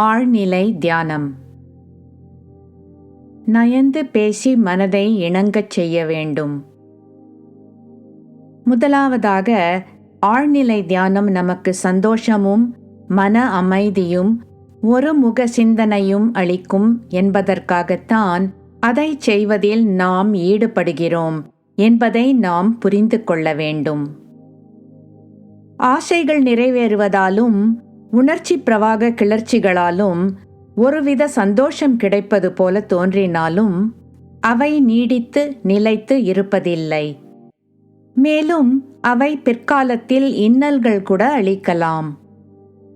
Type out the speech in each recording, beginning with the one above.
ஆழ்நிலை தியானம். நயந்து பேசி மனதை இணங்கச் செய்ய வேண்டும். முதலாவதாக ஆழ்நிலை தியானம் நமக்கு சந்தோஷமும் மன அமைதியும் ஒரு முக சிந்தனையும் அளிக்கும் என்பதற்காகத்தான் அதை செய்வதில் நாம் ஈடுபடுகிறோம் என்பதை நாம் புரிந்து கொள்ள வேண்டும். ஆசைகள் நிறைவேறுவதாலும் உணர்ச்சி பிரவாக கிளர்ச்சிகளாலும் ஒருவித சந்தோஷம் கிடைப்பது போல தோன்றினாலும் அவை நீடித்து நிலைத்து இருப்பதில்லை. மேலும் அவை பிற்காலத்தில் இன்னல்கள் கூட அளிக்கலாம்.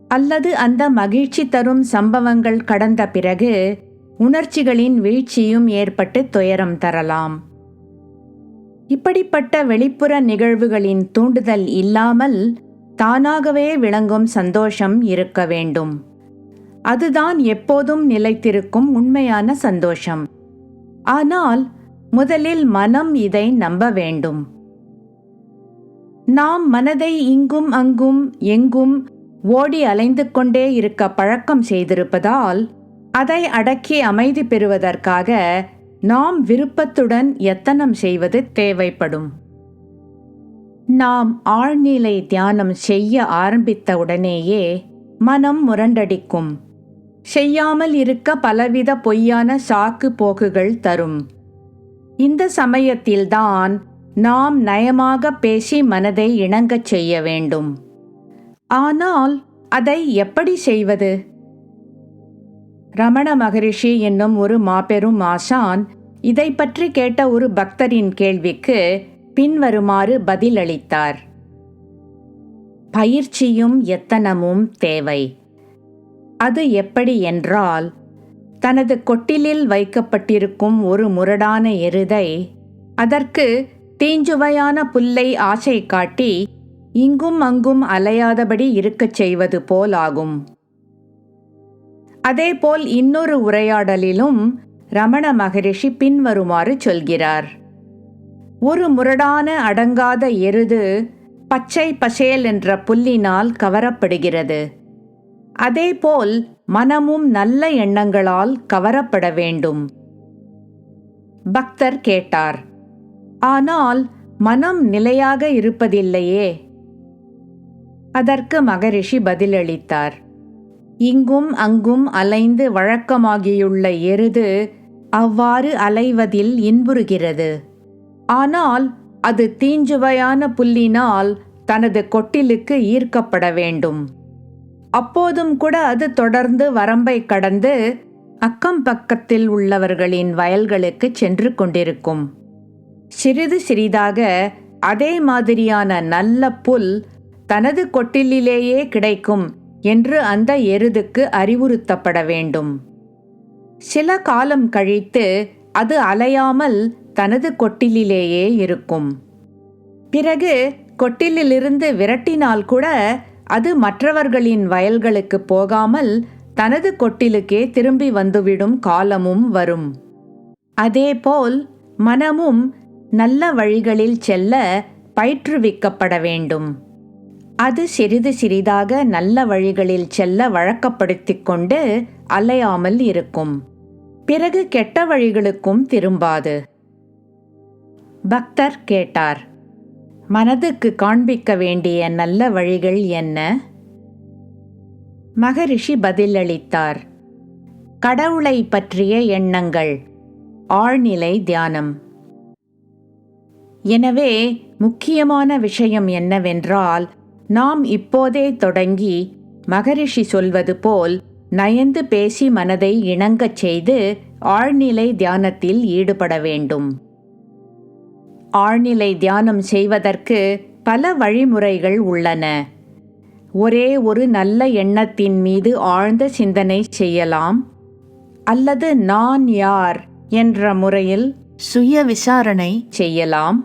அல்லது அந்த மகிழ்ச்சி தரும் சம்பவங்கள் கடந்த பிறகு உணர்ச்சிகளின் வீழ்ச்சியும் ஏற்பட்டு துயரம் தரலாம். இப்படிப்பட்ட வெளிப்புற நிகழ்வுகளின் தூண்டுதல் இல்லாமல் தானாகவே விளங்கும் சந்தோஷம் இருக்க வேண்டும். அதுதான் எப்போதும் நிலைத்திருக்கும் உண்மையான சந்தோஷம். ஆனால் முதலில் மனம் இதை நம்ப வேண்டும். நாம் மனதை இங்கும் அங்கும் எங்கும் ஓடி அலைந்து கொண்டே இருக்க பழக்கம் செய்திருப்பதால் அதை அடக்கி அமைதி பெறுவதற்காக நாம் விருப்பத்துடன் எத்தனம் செய்வது தேவைப்படும். நாம் ஆழ்நிலை தியானம் செய்ய ஆரம்பித்த உடனேயே மனம் முரண்டடிக்கும். செய்யாமல் இருக்க பலவித பொய்யான சாக்கு போக்குகள் தரும். இந்த சமயத்தில்தான் நாம் நயமாக பேசி மனதை இணங்கச் செய்ய வேண்டும். ஆனால் அதை எப்படி செய்வது? ரமண மகரிஷி என்னும் ஒரு மாபெரும் ஆசான் இதை பற்றி கேட்ட ஒரு பக்தரின் கேள்விக்கு பின்வருமாறு பதிலளித்தார். பயிற்சியும் எத்தனமும் தேவை. அது எப்படி என்றால் தனது கொட்டிலில் வைக்கப்பட்டிருக்கும் ஒரு முரடான எருதை அதற்கு தீஞ்சுவையான புல்லை ஆசை காட்டி இங்கும் அங்கும் அலையாதபடி இருக்கச் செய்வது போலாகும். அதேபோல் இன்னொரு உரையாடலிலும் ரமண மகரிஷி பின்வருமாறு சொல்கிறார். ஒரு முரடான அடங்காத எருது பச்சை பசேல் என்ற புல்லினால் கவரப்படுகிறது. அதேபோல் மனமும் நல்ல எண்ணங்களால் கவரப்பட வேண்டும். பக்தர் கேட்டார் ஆனால் மனம் நிலையாக இருப்பதில்லையே. அதற்கு மகரிஷி பதிலளித்தார் இங்கும் அங்கும் அலைந்து வழக்கமாகியுள்ள எருது அவ்வாறு அலைவதில் இன்புறுகிறது. ஆனால் அது தீஞ்சுவையான புல்லினால் தனது கொட்டிலுக்கு ஈர்க்கப்பட வேண்டும். அப்போதும் கூட அது தொடர்ந்து வரம்பை கடந்து அக்கம் பக்கத்தில் உள்ளவர்களின் வயல்களுக்கு சென்று கொண்டிருக்கும். சிறிது சிறிதாக அதே மாதிரியான நல்ல புல் தனது கொட்டிலேயே கிடைக்கும் என்று அந்த எருதுக்கு அறிவுறுத்தப்பட வேண்டும். சில காலம் கழித்து அது அலையாமல் தனது கொட்டிலேயே இருக்கும். பிறகு கொட்டிலிலிருந்து விரட்டினால் கூட அது மற்றவர்களின் வயல்களுக்கு போகாமல் தனது கொட்டிலுக்கே திரும்பி வந்துவிடும் காலமும் வரும். அதேபோல் மனமும் நல்ல வழிகளில் செல்ல பயிற்றுவிக்கப்பட வேண்டும். அது சிறிது சிறிதாக நல்ல வழிகளில் செல்ல வழக்கப்படுத்திக் கொண்டு அலையாமல் இருக்கும். பிறகு கெட்ட வழிகளுக்கும் திரும்பாது. பக்தர் கேட்டார் மனதுக்கு காண்பிக்க வேண்டிய நல்ல வழிகள் என்ன? மகரிஷி பதிலளித்தார் கடவுளை பற்றிய எண்ணங்கள் ஆழ்நிலை தியானம். எனவே முக்கியமான விஷயம் என்னவென்றால் நாம் இப்போதே தொடங்கி மகரிஷி சொல்வது போல் நயந்து பேசி மனதை இணங்கச் செய்து ஆழ்நிலை தியானத்தில் ஈடுபட வேண்டும். ஆழ்நிலை தியானம் செய்வதற்கு பல வழிமுறைகள் உள்ளன. ஒரே ஒரு நல்ல எண்ணத்தின் மீது ஆழ்ந்த சிந்தனை செய்யலாம். அல்லது நான் யார் என்ற முறையில் சுய விசாரணை செய்யலாம்.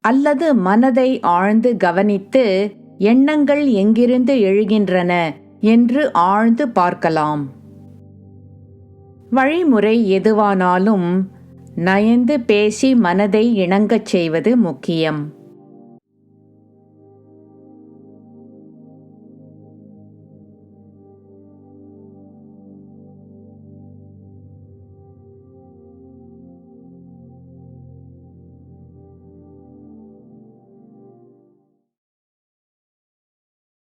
அல்லது மனதை ஆழ்ந்து கவனித்து எண்ணங்கள் எங்கிருந்து எழுகின்றன என்று ஆழ்ந்து பார்க்கலாம். வழிமுறை எதுவானாலும் நயந்து பேசி மனதை இணங்கச் செய்வது முக்கியம்.